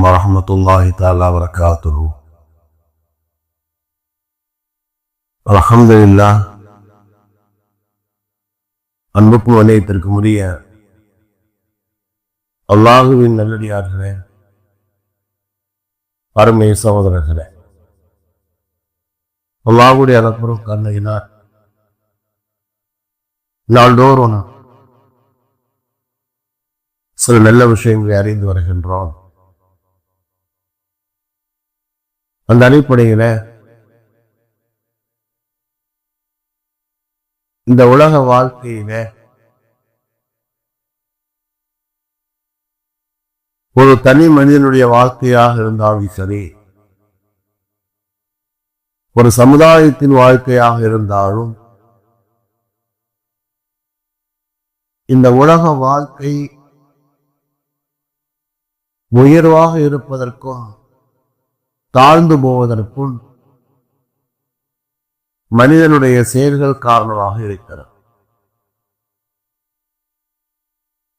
ورحمة الله تعالى وبركاته الحمد لله அன்புக்கும் வலயத்திற்கும் உரிய அல்லாஹுவின் நல்லடியார்களே அருமை சகோதரர்களே அல்லாஹுடைய அலப்புறம் கண்ணையினார் நாள்தோறும் நாம் சில நல்ல விஷயங்களை அறிந்து வருகின்றோம் அந்த அடிப்படையில் இந்த உலக வாழ்க்கையில ஒரு தனி மனிதனுடைய வாழ்க்கையாக இருந்தாலும் சரி ஒரு சமுதாயத்தின் வாழ்க்கையாக இருந்தாலும் இந்த உலக வாழ்க்கை உயர்வாக இருப்பதற்கும் தாழ்ந்து போவதற்கும் மனிதனுடைய செயல்கள் காரணமாக இருக்கிறது.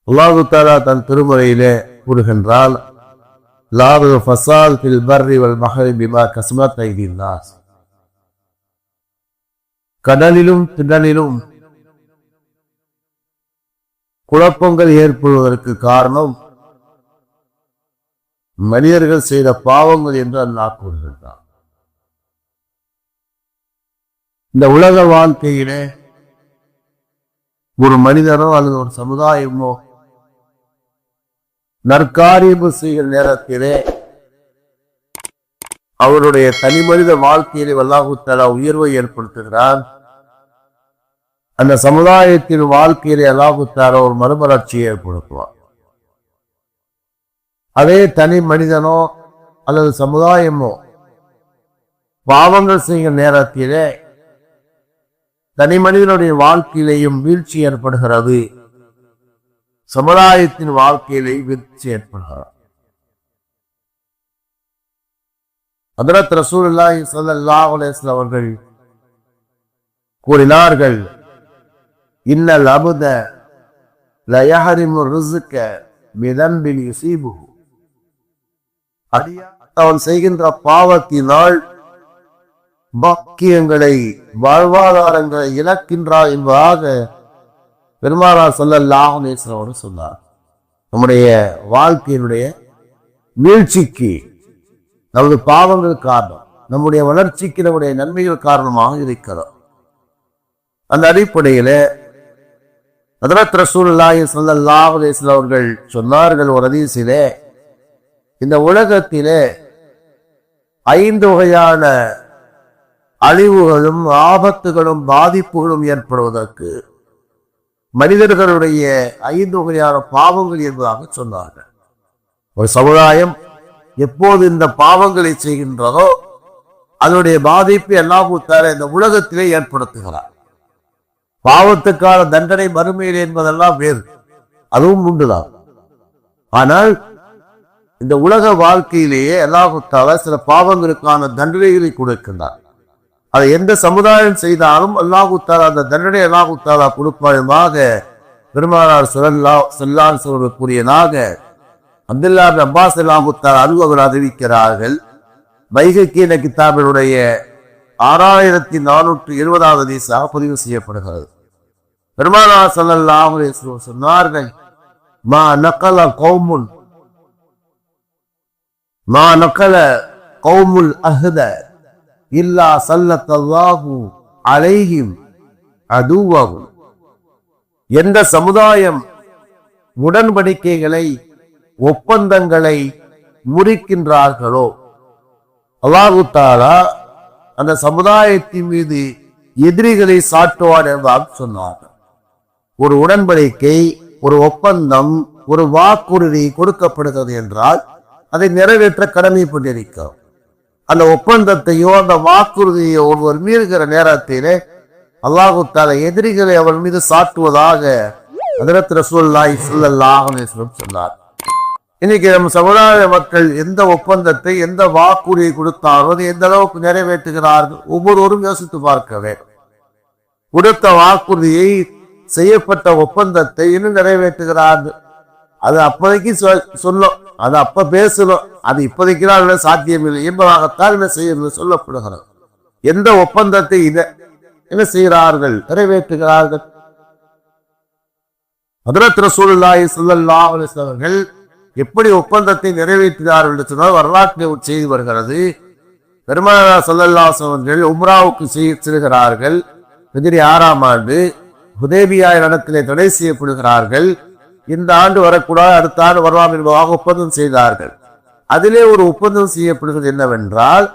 அல்லாஹு தாலா தன் திருமுறையிலே கூறுகின்றால் லாபு ஃபசால் பில் பர்ரி வல் மஹரி பிமா கஸ்மத் ஐதீன் கடலிலும் திடலிலும் குழப்பங்கள் ஏற்படுவதற்கு காரணம் மனிதர்கள் செய்த பாவங்கள் என்று அல்லாஹ் கூறுகின்றார் இந்த உலக வாழ்க்கையிலே ஒரு மனிதரோ அல்லது ஒரு சமுதாயமோ நற்காரியம் செய்கிற நேரத்திலே அவருடைய தனி மனித வாழ்க்கையிலே வல்லாஹுத்தலா உயர்வை ஏற்படுத்துகிறான். அந்த சமுதாயத்தின் வாழ்க்கையிலே அல்லாஹுத்தாலா ஒரு மறுமலர்ச்சியை ஏற்படுத்துவார் அதே தனி மனிதனோ அல்லது சமுதாயமோ பாவங்கள் செய்கிற நேரத்திலே தனி மனிதனுடைய வாழ்க்கையிலேயும் வீழ்ச்சி ஏற்படுகிறது. சமுதாயத்தின் வாழ்க்கையிலே வீழ்ச்சி ஏற்படுகிறது. அதரத் ரசூலுல்லாஹி ஸல்லல்லாஹு அலைஹி அவர்கள் கூறினார்கள் இன்னல் அபுத லயஹரிமு ரிசுக்க மிதம்பில் யுசீபுஹு. அவன் செய்கின்ற பாவத்தினால் பாக்கியங்களை வாழ்வாதாரங்களை இழக்கின்றார் என்பதாக பெருமானார் சொல்லல்லாஹ் நேசனோடு சொன்னார். நம்முடைய வாழ்க்கையினுடைய வீழ்ச்சிக்கு நமது பாவங்கள் காரணம் நம்முடைய வளர்ச்சிக்கு நம்முடைய நன்மைகள் காரணமாக இருக்கிறோம். அந்த அடிப்படையில ஹதரத் ரசூலுல்லாஹி ஸல்லல்லாஹு அலைஹி அவர்கள் சொன்னார்கள் ஒரு அதிசிலே இந்த உலகத்திலே ஐந்து வகையான அழிவுகளும் ஆபத்துகளும் பாதிப்புகளும் ஏற்படுவதற்கு மனிதர்களுடைய ஐந்து வகையான பாவங்கள் என்பதாக சொன்னார்கள். ஒரு சமுதாயம் எப்போது இந்த பாவங்களை செய்கின்றதோ அதனுடைய பாதிப்பு எல்லாம் தர இந்த உலகத்திலே ஏற்படுத்துகிறார் பாவத்துக்கான தண்டனை மறுமையில் என்பதெல்லாம் வேறு. அதுவும் உண்டுதான். ஆனால் இந்த உலக வாழ்க்கையிலேயே அல்லாஹுத்தால சில பாவங்களுக்கான தண்டனைகளை கொடுக்கின்றார். அதை எந்த சமுதாயம் செய்தாலும் அல்லாஹுத்தாலா அந்த தண்டனை அல்லாஹுத்தாலா கொடுப்பாயமாக பெருமானார் சொல்லல்லா செல்லான் சொல்லக்கூடியதாக அப்துல்லா பின் அப்பாஸ் அல்லாஹுத்தாலா அனுபவர்கள் அறிவிக்கிறார்கள். வைகக்கீன கித்தாபினுடைய ஆறாயிரத்தி நானூற்றி எழுபதாவது தீசாக பதிவு செய்யப்படுகிறது. பெருமானார் சொல்லல்லா சொன்னார்கள் மா நக்கலா கௌமுன் மா நக்கல கௌமுல் அஹ்த இல்லா சல்லத்தல்லாஹு அலைஹிம் அதுவாகும் எந்த சமுதாயம் உடன்படிக்கைகளை ஒப்பந்தங்களை முறிக்கின்றார்களோ அல்லாஹு தாலா அந்த சமுதாயத்தின் மீது எதிரிகளை சாட்டுவார் என்றால் சொன்னார் ஒரு உடன்படிக்கை ஒரு ஒப்பந்தம் ஒரு வாக்குறுதி கொடுக்கப்படுகிறது என்றால் அதை நிறைவேற்ற கடமைப்பட்டிருக்கிறோம். அந்த ஒப்பந்தத்தையோ அந்த வாக்குறுதியோ ஒருவர் மீறுகிற நேரத்திலே அல்லாஹு தால எதிரிகளை அவர் மீது சாட்டுவதாக அதிரத் ரசூல்லாய் சொல்லல்லாஹ் சொன்னார். இன்னைக்கு நம்ம சமுதாய மக்கள் எந்த ஒப்பந்தத்தை எந்த வாக்குறுதியை கொடுத்தாரோ அதை எந்த அளவுக்கு நிறைவேற்றுகிறார்கள் ஒவ்வொருவரும் யோசித்து பார்க்க வேண்டும். கொடுத்த வாக்குறுதியை செய்யப்பட்ட ஒப்பந்தத்தை இன்னும் நிறைவேற்றுகிறார்கள். அது அப்போதைக்கு சொ- சொல்லும். அது அப்ப பேசணும். அது இப்போதைக்கு சாத்தியம் இல்லை. என்பதாகத்தான் என்ன செய்யறது சொல்லப்படுகிறது. எந்த ஒப்பந்தத்தை இதை என்ன செய்கிறார்கள்? நிறைவேற்றுகிறார்கள். ஹதரத் ரசூலுல்லாஹி ஸல்லல்லாஹு அவர்கள் எப்படி ஒப்பந்தத்தை நிறைவேற்றினார்கள் என்று சொன்னால் வரலாற்று செய்து வருகிறது. பெருமானா சல்லல்லா அவர்கள் உம்ராவுக்கு செய்- செல்கிறார்கள். ஹிஜ்ரி ஆறாம் ஆண்டு உதேபியாய் இடத்திலே தடை செய்யப்படுகிறார்கள். இந்த ஆண்டு வரக்கூடாது அடுத்த ஆண்டு வரலாம் என்பதாக ஒப்பந்தம் செய்தார்கள். அதிலே ஒரு ஒப்பந்தம் செய்யப்படுகிறது என்னவென்றால்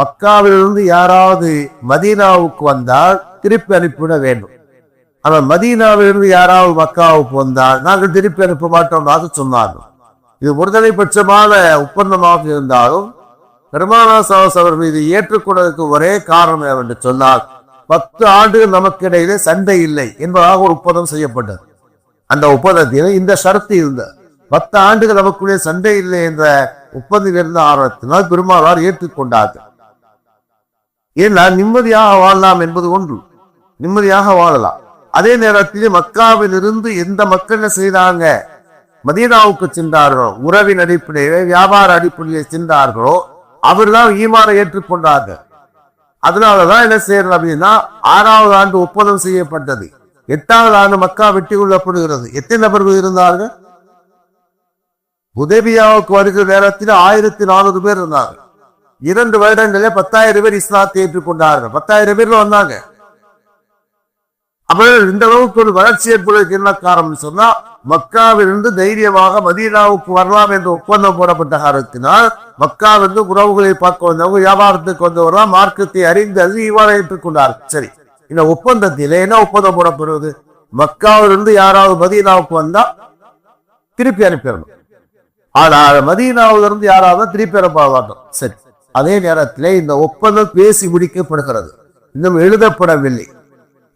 மக்காவிலிருந்து யாராவது மதீனாவுக்கு வந்தால் திருப்பி அனுப்பிவிட வேண்டும். ஆனால் மதீனாவிலிருந்து யாராவது மக்காவுக்கு வந்தால் நாங்கள் திருப்பி அனுப்ப மாட்டோம் சொன்னார்கள். இது ஒருதலை பட்சமான ஒப்பந்தமாக இருந்தாலும் பெருமானா சாஸ் அவர் மீது ஏற்றுக்கொண்டதற்கு ஒரே காரணம் என்னவென்று சொன்னால் பத்து ஆண்டுகள் நமக்கு இடையிலே சண்டை இல்லை என்பதாக ஒரு ஒப்பந்தம் செய்யப்பட்டது. அந்த ஒப்பந்தத்தில் இந்த ஷரத்து இருந்தது பத்து ஆண்டுகள் நமக்குள்ளே சண்டை இல்லை என்ற ஒப்பந்தம் இருந்த ஆர்வத்தினால் பெருமாளார் ஏற்றுக்கொண்டார்கள். ஏன்னா நிம்மதியாக வாழலாம் என்பது ஒன்று. நிம்மதியாக வாழலாம். அதே நேரத்தில் மக்காவிலிருந்து எந்த மக்கள் என்ன செய்தாங்க? மதீனாவுக்கு சென்றார்களோ உறவின் அடிப்படையிலே வியாபார அடிப்படையிலே சென்றார்களோ அவர்தான் ஈமானை ஏற்றுக்கொண்டார்கள். அதனாலதான் என்ன செய்யறது அப்படின்னா ஆறாவது ஆண்டு ஒப்பந்தம் செய்யப்பட்டது. எட்டாவது ஆண்டு மக்கா வெட்டி கொள்ளப்படுகிறது. எத்தனை நபர்கள் இருந்தார்கள்? உதவியாவுக்கு வருகிற நேரத்தில் ஆயிரத்தி நானூறு பேர் இருந்தார்கள் இரண்டு வருடங்களே பத்தாயிரம் பேர் இஸ்லாத்தை ஏற்றுக்கொண்டார்கள். பத்தாயிரம் பேர்ல வந்தாங்க. அப்ப இந்த அளவுக்கு ஒரு வளர்ச்சி ஏற்படுவதற்கு என்ன காரணம் சொன்னா மக்காவிலிருந்து தைரியமாக மதீனாவுக்கு வரலாம் என்ற ஒப்பந்தம் போடப்பட்ட காரணத்தினால் மக்காவிலிருந்து உறவுகளை பார்க்க வந்தவங்க வியாபாரத்துக்கு வந்தவர்களாம் மார்க்கத்தை அறிந்து அது இவ்வாறு ஏற்றுக்கொண்டார்கள். சரி. இந்த ஒப்பந்தத்தில் என்ன ஒப்பந்தம் போடப்படுவது மக்காவிலிருந்து யாராவது மதீனாவுக்கு வந்தா திருப்பி அனுப்பிடணும். ஆனால் மதீனாவிலிருந்து யாராவது திருப்பி அனுப்ப சரி. அதே நேரத்திலே இந்த ஒப்பந்தம் பேசி முடிக்கப்படுகிறது. இன்னும் எழுதப்படவில்லை.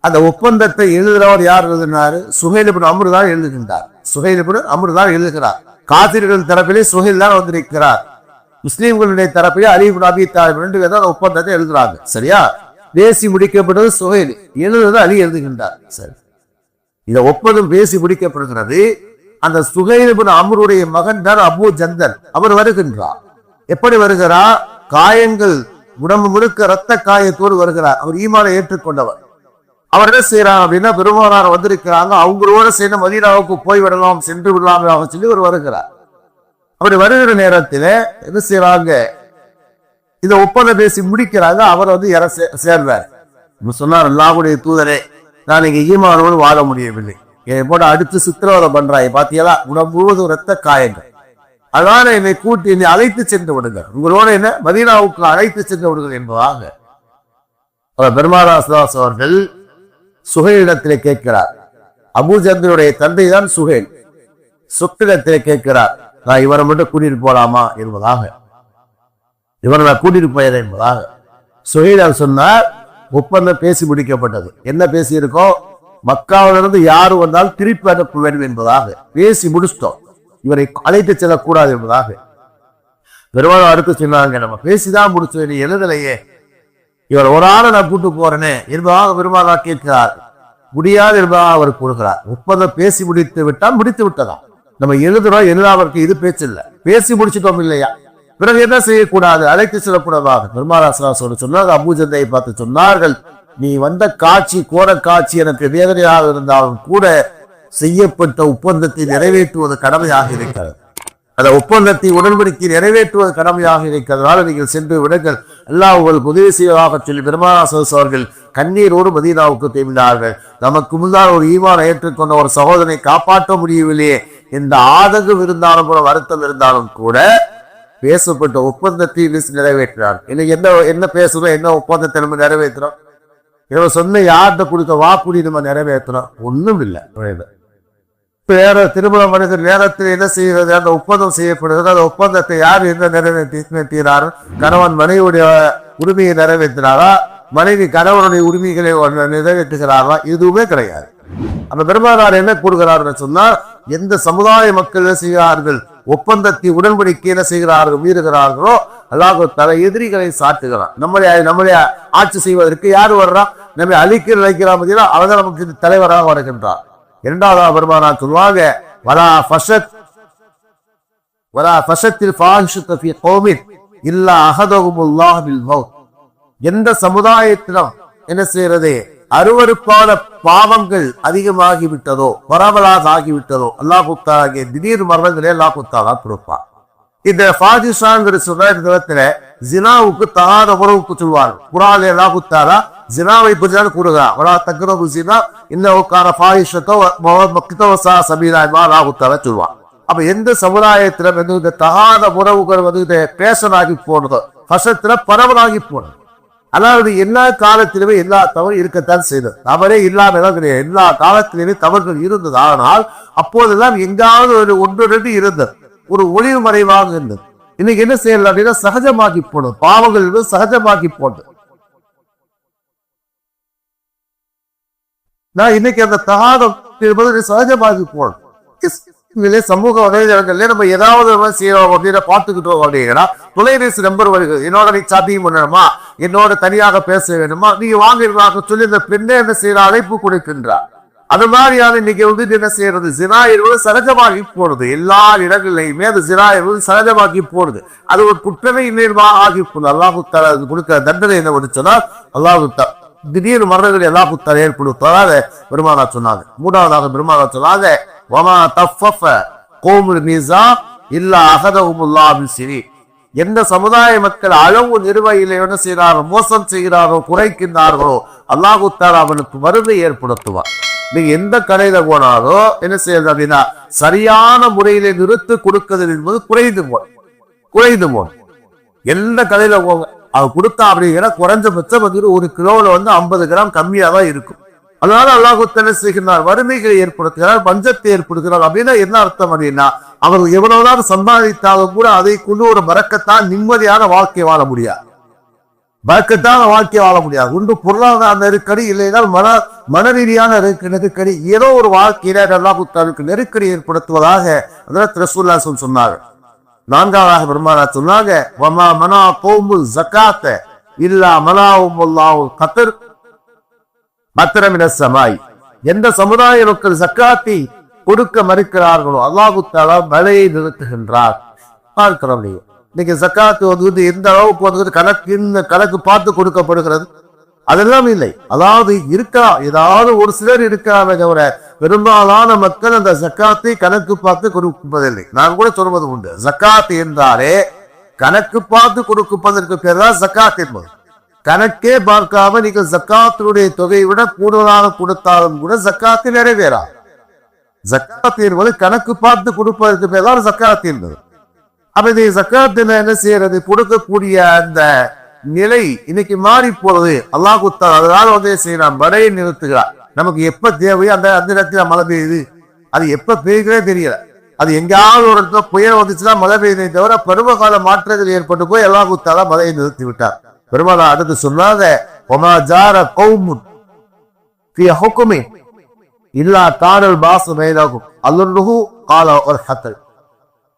அந்த ஒப்பந்தத்தை எழுதுறவர் யார் எழுதினாரு? சுகைலிபுன் அமரு தான் எழுதுகின்றார். சுகைலிபுன் அமரு தான் எழுதுகிறார். காத்திர்கள் தரப்பிலே சுஹைல் தான் வந்திருக்கிறார். முஸ்லீம்களுடைய தரப்பிலே அலிபுன் அபி தாலிப் ரெண்டு பேர் தான் அந்த ஒப்பந்தத்தை எழுதுறாங்க. சரியா? பேசி முடிக்கப்பட்டது சுஹைல் எழுதுவதை அலி எழுதுகின்றார் சரி இந்த ஒப்பதும் பேசி முடிக்கப்படுகிறது. அந்த சுகைலிபின் அமருடைய மகன் தான் அபு ஜந்தன் அவர் வருகின்றார். எப்படி வருகிறார்? காயங்கள் உடம்பு முழுக்க ரத்த காயத்தோடு வருகிறார். அவர் ஈமான ஏற்றுக்கொண்டவர். அவர் என்ன செய்யறாங்க அப்படின்னா பெருமானார் வந்திருக்கிறாங்க. அவங்களோட சேர்ந்து மதீனாவுக்கு போய் விடலாம் சென்று விடலாம் சொல்லி அவர் வருகிறார். அப்படி வருகிற நேரத்தில் என்ன செய்யறாங்க இதை ஒப்பந்தம் பேசி முடிக்கிறாங்க அவர் வந்து இற சே- சேர்றார். சொன்னார் அல்லாஹுடைய தூதரே நான் இங்க ஈமானோடு வாழ முடியவில்லை. என்னை போட்டு அடுத்து சித்திரவதை பண்றாய் பாத்தீங்களா? உடம்பு முழுவதும் ரத்த காயங்கள். அதனால என்னை கூட்டி என்னை அழைத்து சென்று விடுங்கள். உங்களோட என்ன? மதீனாவுக்கு அழைத்து சென்று விடுங்கள் என்பதாக அவர் அவர்கள் சுகையிடத்திலே கேட்கிறார். அபுஜந்தனுடைய தந்தை தான் சுகைல். சொத்திடத்திலே கேட்கிறார் நான் இவரை மட்டும் கூட்டிட்டு போலாமா? என்பதாக. இவரை நான் கூட்டிட்டு போயிடுறேன் என்பதாக. சுகைல் சொன்னார் ஒப்பந்தம் பேசி முடிக்கப்பட்டது. என்ன பேசியிருக்கோம்? மக்காவிலிருந்து யார் வந்தாலும் திருப்பி அனுப்ப வேண்டும் என்பதாக. பேசி முடிச்சிட்டோம். இவரை அழைத்து செல்லக்கூடாது என்பதாக. பெருமாள் அடுத்து சொன்னாங்க நம்ம பேசிதான் முடிச்சோம் நீ எழுதலையே. இவர் ஒரு ஆளை நான் கூட்டு போறேனே என்பதாக பெருமாளா கேட்கிறார். முடியாது என்பதாக அவர் கூறுகிறார். ஒப்பந்தம் பேசி முடித்து விட்டால் முடித்து விட்டதா? நம்ம எழுதுறோம் அவருக்கு இது பேச்சு இல்லை. பேசி முடிச்சிட்டோம் இல்லையா? பிறகு என்ன செய்யக்கூடாது? அழைத்து செல்லக்கூடாதாக. பெருமாளாசனாசோடு சொன்னார் அபூஜந்தையை பார்த்து சொன்னார்கள் நீ வந்த காட்சி கோர காட்சி எனக்கு வேதனையாக இருந்தாலும் கூட செய்யப்பட்ட ஒப்பந்தத்தை நிறைவேற்றுவது கடமையாக இருக்கிறது. அந்த ஒப்பந்தத்தை உடன்படிக்கை நிறைவேற்றுவது கடமையாக இருக்கிறதுனால நீங்கள் சென்று விடுங்கள். அல்லாஹ் உங்களுக்கு உதவி செய்வதாக சொல்லி பெருமானாசஸ் அவர்கள் கண்ணீரோடு மதீனாவுக்கு திரும்பினார்கள் நமக்கு முன்னால் ஒரு ஈமான் ஏற்றுக்கொண்ட ஒரு சகோதரனை காப்பாற்ற முடியவில்லையே இந்த ஆதங்கம் இருந்தாலும் கூட வருத்தம் இருந்தாலும் கூட பேசப்பட்ட ஒப்பந்தத்தை நிறைவேற்றினார். இன்னைக்கு என்ன என்ன பேசுறோம் என்ன ஒப்பந்தத்தை நம்ம நிறைவேற்றுறோம்? இவன் சொன்ன யார்கிட்ட கொடுத்த வாக்குறுதி நம்ம நிறைவேற்றுறோம்? ஒண்ணும் இல்லை வேற திருமண மனிதர் நேரத்தில் என்ன செய்கிறது அந்த ஒப்பந்தம் செய்யப்படுகிறது. அந்த ஒப்பந்தத்தை யார் என்ன நிறைவேற்றினார்? கணவன் மனைவியுடைய உரிமையை நிறைவேற்றினாரா? மனைவி கணவனுடைய உரிமைகளை நிறைவேற்றுகிறாரா? எதுவுமே கிடையாது. அந்த பெருமானார் என்ன கூறுகிறார்கள் சொன்னால் எந்த சமுதாய மக்கள் செய்கிறார்கள்? ஒப்பந்தத்தை உடன்படிக்கை என்ன செய்கிறார்கள் மீறுகிறார்களோ அல்லாஹ் தலை எதிரிகளை சாட்டுகிறான் நம்மளை நம்மளை ஆட்சி செய்வதற்கு யார் வர்றா? நம்மை அழிக்க நினைக்கிறா பார்த்தீங்கன்னா அவன் நமக்கு தலைவராக வருகின்றார். இரண்டாவது பெருமானா சொல்லுவாங்க வரா ஃபஷத் வரா ஃபஷத்தில் ஃபாஹிஷத்த இல்லா அஹதஹுமுல்லாஹ் மௌத். எந்த சமுதாயத்திலும் என்ன செய்யறது அருவருப்பான பாவங்கள் அதிகமாகி விட்டதோ பரவலாக ஆகிவிட்டதோ அல்லாஹ் குத்தாகிய திடீர் மரணங்களே அல்லாஹ் குத்தாலா கொடுப்பார். இந்த ஃபாதிஷாங்கிற சொல்ற ஜினாவுக்கு தகாத உறவுக்கு சொல்வார் குரான் அல்லாஹ் குத்தாலா ஜினாவை பற்றிதான் கூறுகிறார் வரா தக்ரபு ஜினா இந்த உட்கார மக்கித்தோ சா சபீரா அல்லாஹ் குத்தாலா சொல்வார் அப்ப எந்த சமுதாயத்திலும் வந்து இந்த தகாத உறவுகள் வந்து இந்த போனதோ பசத்துல பரவலாகி போனது அதாவது எல்லா காலத்திலுமே எல்லா தவறும் இருக்கத்தான் செய்தது. தவறே இல்லாம கிடையாது. எல்லா காலத்திலுமே தவறுகள் இருந்தது. ஆனால் அப்போதெல்லாம் எங்காவது ஒரு ஒன்று ரெண்டு இருந்தது. ஒரு ஒளிவு மறைவாக இருந்தது. இன்னைக்கு என்ன செய்யலாம் அப்படின்னா சகஜமாக்கி போடும் பாவங்கள் சகஜமாக்கி போடும் நான் இன்னைக்கு அந்த தகாதம் சகஜமாக்கி போடணும் இதிலே சமூக வலைதளங்கள்ல நம்ம ஏதாவது செய்யறோம் அப்படின்னு பார்த்துக்கிட்டோம் அப்படின்னா தொலைபேசி நம்பர் வருகிறது என்னோட நீ சாத்தியம் பண்ணணுமா என்னோட தனியாக பேச வேணுமா நீங்க வாங்கிடுவாங்க சொல்லி இந்த பெண்ணே என்ன செய்யற? அழைப்பு கொடுக்கின்றார் அது மாதிரியான இன்னைக்கு வந்து என்ன செய்யறது? ஜினா இருவது சகஜமாகி போறது எல்லா இடங்கள்லையுமே அது ஜினா இருவது சரஜமாகி போறது அது ஒரு குற்றமே நிர்வாக ஆகி போகுது அல்லாஹு தஆலா அது கொடுக்கிற தண்டனை என்ன வந்து சொன்னால் அல்லாஹு தஆலா திடீர் மரணங்கள் அல்லாஹு தஆலா ஏற்படுத்தாத பெருமானா சொன்னாங்க. மூன்றாவதாக பெருமானா சொன்னாங்க வமா தஃபஃப கோமுல் மீசா இல்லா அகதஹுமுல்லா பிசிரி எந்த சமுதாய மக்கள் அளவு நிர்வகில என்ன செய்கிறாரோ மோசம் செய்கிறாரோ குறைக்கின்றார்களோ அல்லாஹு தார் அவனுக்கு வறுமை ஏற்படுத்துவார் நீங்க எந்த கடையில போனாலோ என்ன செய்யறது அப்படின்னா சரியான முறையில நிறுத்து கொடுக்குதல் என்பது குறைந்து போன் குறைந்து போன் எந்த கடையில போங்க அது கொடுத்தா அப்படிங்கிற குறைஞ்சபட்சம் வந்து ஒரு கிலோவில் வந்து ஐம்பது கிராம் கம்மியாக தான் இருக்கும். அதனால அல்லாஹு செய்கிறார் வறுமைகளை ஏற்படுத்துகிறார் பஞ்சத்தை ஏற்படுத்துகிறார். அப்படின்னா என்ன அர்த்தம் அப்படின்னா அவர் எவ்வளவுதான் சம்பாதித்தாலும் கூட அதை கொண்டு ஒரு மறக்கத்தான் நிம்மதியான வாழ்க்கை வாழ முடியாது. மறக்கத்தான வாழ்க்கை வாழ முடியாது. ஒன்று பொருளாதார நெருக்கடி இல்லைனால் மன மன ரீதியான நெருக்க- நெருக்கடி. ஏதோ ஒரு வாழ்க்கையில அல்லாஹுத்தாவுக்கு நெருக்கடி ஏற்படுத்துவதாக அதனால் ரசூல்லா சொல் நான்காவதாக பெருமானா சொன்னாங்க வமா மனா கோமு ஜக்காத்த இல்லா மனாவும் கத்தர் பத்திரமின சமாய். எந்த சமுதாய மக்கள் சக்காத்தி கொடுக்க மறுக்கிறார்களோ அல்லாஹு தாலா மழையை நிறுத்துகின்றார். பார்க்கிறோம் நீங்க இன்னைக்கு சக்காத்து வந்து எந்த அளவுக்கு வந்து கணக்கு இந்த கணக்கு பார்த்து கொடுக்கப்படுகிறது? அதெல்லாம் இல்லை. அதாவது இருக்கலாம் ஏதாவது ஒரு சிலர் இருக்கலாமே தவிர பெரும்பாலான மக்கள் அந்த சக்காத்தை கணக்கு பார்த்து கொடுப்பதில்லை. நான் கூட சொல்வது உண்டு. சக்காத்து என்றாலே கணக்கு பார்த்து கொடுப்பதற்கு பேர் தான் சக்காத் என்பது. கணக்கே பார்க்காம நீங்க ஜக்காத்தினுடைய தொகையை விட கூடுதலாக கொடுத்தாலும் கூட ஜக்காத்து நிறைவேறா ஜக்காத் என்பது கணக்கு பார்த்து கொடுப்பதற்கு பேர் தான் ஜக்காத் என்பது. அப்ப இந்த ஜக்காத்துல என்ன செய்யறது? கொடுக்கக்கூடிய அந்த நிலை இன்னைக்கு மாறி போறது அல்லாஹ் குத்தா அதனால வந்து செய்யலாம் மழையை நிறுத்துகிறார். நமக்கு எப்ப தேவையோ அந்த அந்த இடத்துல மழை பெய்யுது. அது எப்ப பெய்யுதே தெரியல. அது எங்கேயாவது ஒரு இடத்துல புயல் வந்துச்சுன்னா மழை பெய்யுதே தவிர பருவகால மாற்றங்கள் ஏற்பட்டு போய் அல்லாஹ் குத்தால மழையை நிறுத்தி விட்டார். பெருமாள் அடுத்து சொல்லாத இல்லா தாரல் பாசு மேலாகும். அல்லுருகு ஹத்தல்.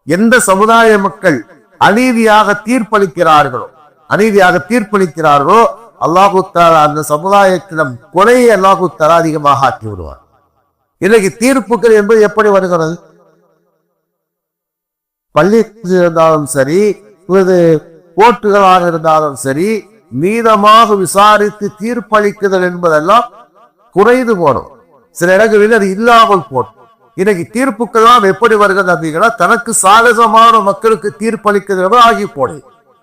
எந்த சமுதாய மக்கள் அநீதியாக தீர்ப்பளிக்கிறார்களோ அநீதியாக தீர்ப்பளிக்கிறார்களோ அல்லாஹு தாலா அந்த சமுதாயத்திடம் குறையை அல்லாஹு தாலா அதிகமாக ஆக்கி விடுவார் இன்னைக்கு தீர்ப்புகள் என்பது எப்படி வருகிறது? பள்ளி இருந்தாலும் சரி கோர்ட்டுகளாக இருந்தாலும் சரி மீதமாக விசாரித்து தீர்ப்பளிக்குதல் என்பதெல்லாம் குறைந்து போனோம். சில இடங்களில் அது இல்லாமல் போட்டோம் இன்னைக்கு தீர்ப்புக்கெல்லாம் எப்படி வருகிறது அப்படின்னா தனக்கு சாதகமான மக்களுக்கு தீர்ப்பளிக்கிறது ஆகி போடு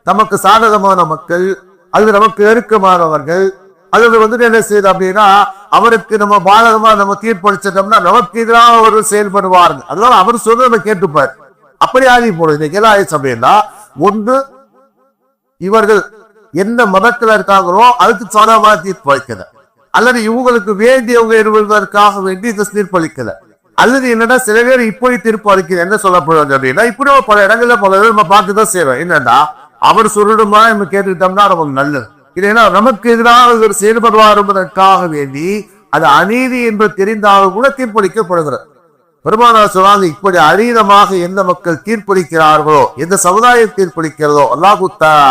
நமக்கு சாதகமான மக்கள் அல்லது நமக்கு நெருக்கமானவர்கள் அல்லது வந்து என்ன செய்யுது அப்படின்னா அவருக்கு நம்ம பாதகமா நம்ம தீர்ப்பளிச்சிட்டோம்னா நமக்கு எதிராக அவர்கள் செயல்படுவார்கள். அதனால அவர் சொல்றதை நம்ம கேட்டுப்பார். அப்படி ஆகி போடும் இன்னைக்கு என்ன ஆயிடுச்சு அப்படின்னா ஒன்று இவர்கள் எந்த மதத்தில் இருக்காங்களோ அதுக்கு சாதகமாக தீர்ப்பளிக்கல அல்லது இவங்களுக்கு வேண்டியவங்க இருவதற்காக வேண்டி இந்த தீர்ப்பளிக்கல அல்லது என்னன்னா சில பேர் இப்படி தீர்ப்பு அளிக்கிறது என்ன சொல்லப்படுவது அப்படின்னா இப்படி பல இடங்கள்ல பல பேர் நம்ம பார்த்துதான் செய்வோம் என்னன்னா அவர் சொல்லிடுமா நம்ம கேட்டுக்கிட்டோம்னா நமக்கு நல்லது. இல்லைன்னா நமக்கு எதிராக இவர் செயல்படுவார் என்பதற்காக வேண்டி அது அநீதி என்று தெரிந்தாலும் கூட தீர்ப்பளிக்கப்படுகிறது. பெருமானார் சொன்னாங்க இப்படி அதீதமாக எந்த மக்கள் தீர்ப்பளிக்கிறார்களோ எந்த சமுதாயம் தீர்ப்பளிக்கிறதோ அல்லாஹு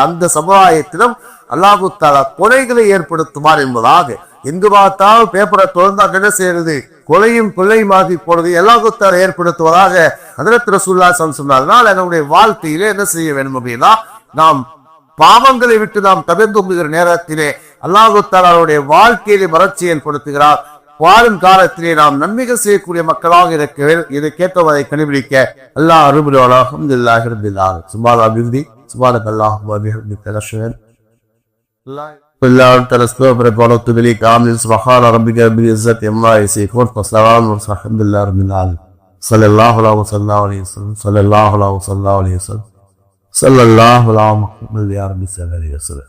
அந்த சமுதாயத்திலும் அல்லாஹுத்தாலா கொலைகளை ஏற்படுத்துவார் என்பதாக. எங்கு பார்த்தாலும் பேப்பரை திறந்தா என்ன செய்யறது? கொலையும் கொள்ளையுமாகி போறது அல்லாஹு தஆலா ஏற்படுத்துவதாக ஹதரத் ரசூல்லா சொன்னதுனால என்னுடைய வாழ்க்கையிலே என்ன செய்ய வேண்டும் அப்படின்னா நாம் பாவங்களை விட்டு நாம் தவிர்ந்துகிற நேரத்திலே அல்லாஹுத்தாலாவுடைய வாழ்க்கையிலே வறட்சி ஏற்படுத்துகிறார். வாழும் காலத்திலே நாம் நன்மைகள் செய்யக்கூடிய மக்களாக இருக்க வே- இதை கேட்டவரை கண்டுபிடிக்க அல்லாஹ் அருபுரோலா அஹமதுல்லாஹி ரபில்லாஹ் சுபான் அபிந்தி சுபானக் அல்லாஹ் வபிஹம்திக நஷ்ஹது بالله تعالى استغفر ونتوب اليك امين سبحان ربك رب العزه عما يصفون وسلام والحمد لله رب العالمين صلى الله عليه وسلم عليه وسلم صلى الله عليه وسلم عليه وسلم صلى الله على محمد يا رب صل عليه وسلم